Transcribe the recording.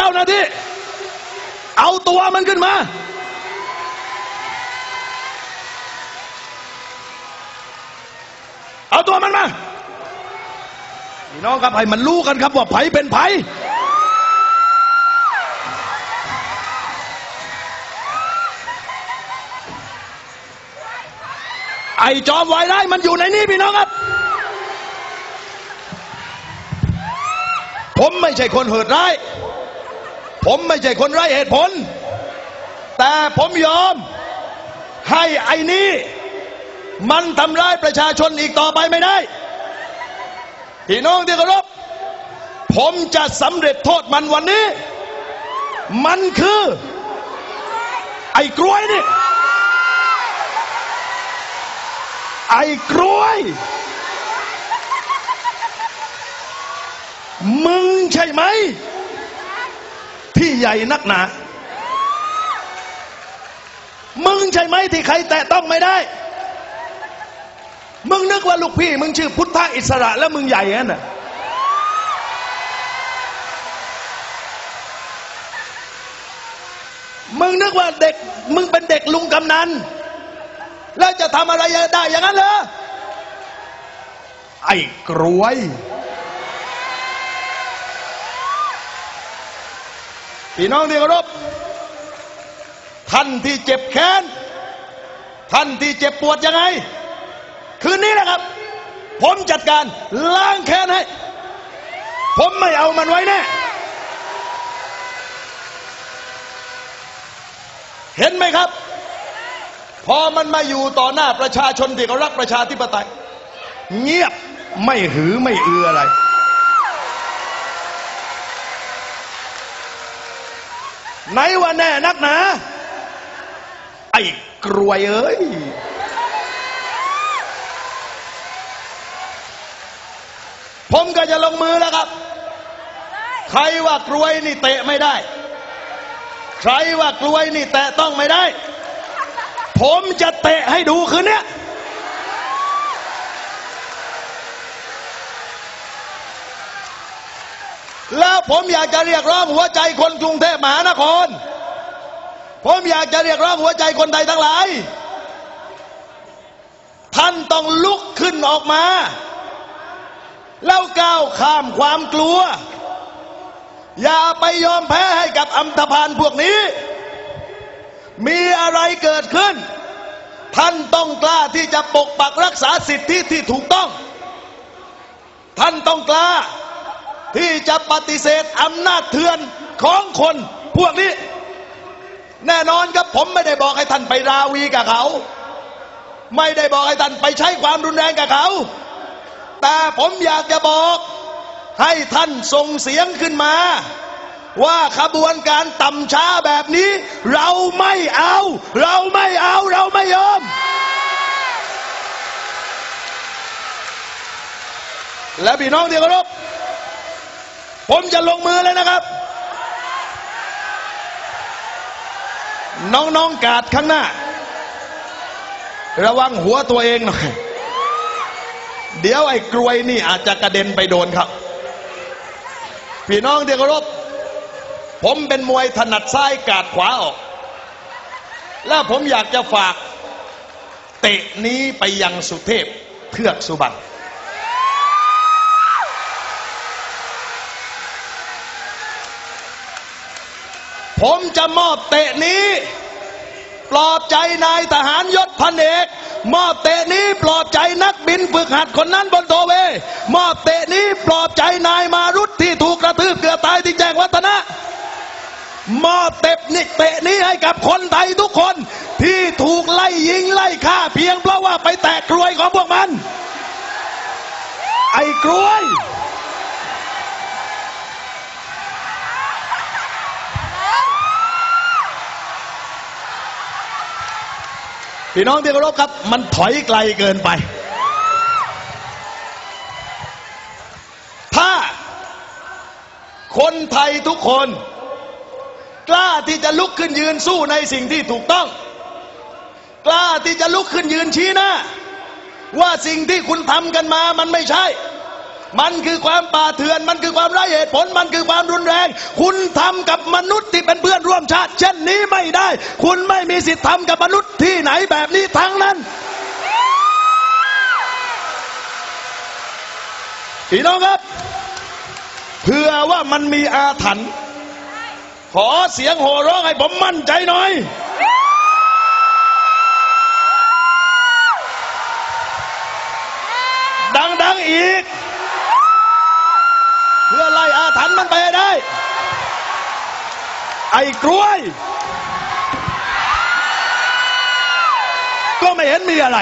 เจ้าหน้าที่ เอาตัวมันขึ้นมา เอาตัวมันมาพี่น้องครับให้มันรู้กันครับว่าไผเป็นไผไอ้จอมไวร้ายมันอยู่ในนี้พี่น้องครับ ผมไม่ใช่คนเหิดร้าย ผมไม่ใช่คนไร้เหตุผล แต่ผมยอม ให้ไอ้นี้ มันทำร้ายประชาชนอีกต่อไปไม่ได้ พี่น้องที่เคารพผมจะสำเร็จโทษมันวันนี้ มันคือ ไอ้กล้วยนี่ ไอ้กล้วย มึงใช่ไหม ใหญ่นักหนา มึงใช่ไหมที่ใครแตะต้องไม่ได้ มึงนึกว่าลูกพี่ มึงชื่อพุทธอิสระแล้วมึงใหญ่งั้นน่ะมึงนึกว่าเด็ก มึงเป็นเด็กลุงกำนัน แล้วจะทำอะไรได้อย่างนั้นเหรอไอ้กรวย พี่น้องที่เคารพท่านที่เจ็บแค้น ท่านที่เจ็บปวดยังไง คืนนี้นะครับ ผมจัดการล้างแค้นให้ ผมไม่เอามันไว้แน่ เห็นไหมครับ พอมันมาอยู่ต่อหน้าประชาชนที่เขารักประชาธิปไตย เงียบไม่หือไม่อืออะไร ไหนว่าแน่นักหนา ไอ้กรวยเอ้ยผมก็จะลงมือแล้วครับ ใครว่ากรวยนี่เตะไม่ได้ ใครว่ากรวยนี่แตะต้องไม่ได้ ผมจะเตะให้ดูคืนเนี้ แล้วผมอยากจะเรียกร้องหัวใจคนกรุงเทพมหานคร ผมอยากจะเรียกร้องหัวใจคนไทยทั้งหลาย ท่านต้องลุกขึ้นออกมาแล้วก้าวข้ามความกลัว อย่าไปยอมแพ้ให้กับอัมพาลพวกนี้ มีอะไรเกิดขึ้น ท่านต้องกล้าที่จะปกปักรักษาสิทธิที่ถูกต้อง ท่านต้องกล้า ที่จะปฏิเสธอำนาจเถื่อนของคน พวกนี้ แน่นอนครับผมไม่ได้บอกให้ท่านไปราวีกับเขา ไม่ได้บอกให้ท่านไปใช้ความรุนแรงกับเขา แต่ผมอยากจะบอกให้ท่านส่งเสียงขึ้นมา ว่าขบวนการต่ำช้าแบบนี้ เราไม่เอา เราไม่เอาเราไม่ยอมและพี่น้องที่เคารพ ผมจะลงมือเลยนะครับ น้องๆกาดข้างหน้า ระวังหัวตัวเองหน่อย เดี๋ยวไอ้กลวยนี่อาจจะกระเด็นไปโดนครับ พี่น้องที่เคารพผมเป็นมวยถนัดซ้ายกาดขวาออก แล้วผมอยากจะฝาก เตะนี้ไปยังสุเทพเทือกสุบรรณ ผมจะมอบเตะนี้ ปลอบใจนายทหารยศพันเอกมอบเตะนี้ปลอบใจนักบินฝึกหัดคนนั้นบนโทเว มอบเตะนี้ปลอบใจนายมารุตที่ถูกกระทืบเกือบตายที่แจ้งวัฒนะ มอบเตะนี้เตะนี้ให้กับคนไทยทุกคนที่ถูกไล่ยิงไล่ฆ่าเพียงเพราะว่าไปแตะกรวยของพวกมัน ไอ้กรวย พี่น้องที่เคารพครับ มันถอยไกลเกินไป ถ้า คนไทยทุกคน กล้าที่จะลุกขึ้นยืนสู้ในสิ่งที่ถูกต้อง กล้าที่จะลุกขึ้นยืนชี้หน้า ว่าสิ่งที่คุณทำกันมามันไม่ใช่ มันคือความป่าเถื่อน มันคือความไร้เหตุผล มันคือความรุนแรง คุณทำกับมนุษย์ที่ เป็นเช่นนี้ไม่ได้ คุณไม่มีสิทธิ์ทำกับมนุษย์ที่ไหนแบบนี้ทั้งนั้นพี่น้องครับเพื่อว่ามันมีอาถรรพ์ขอเสียงโห่ร้องให้ผมมั่นใจหน่อย ดังๆอีก เพื่อไล่อาถรรพ์มันไปให้ได้ ไอ้กล้วย ก็ไม่เห็นมีอะไร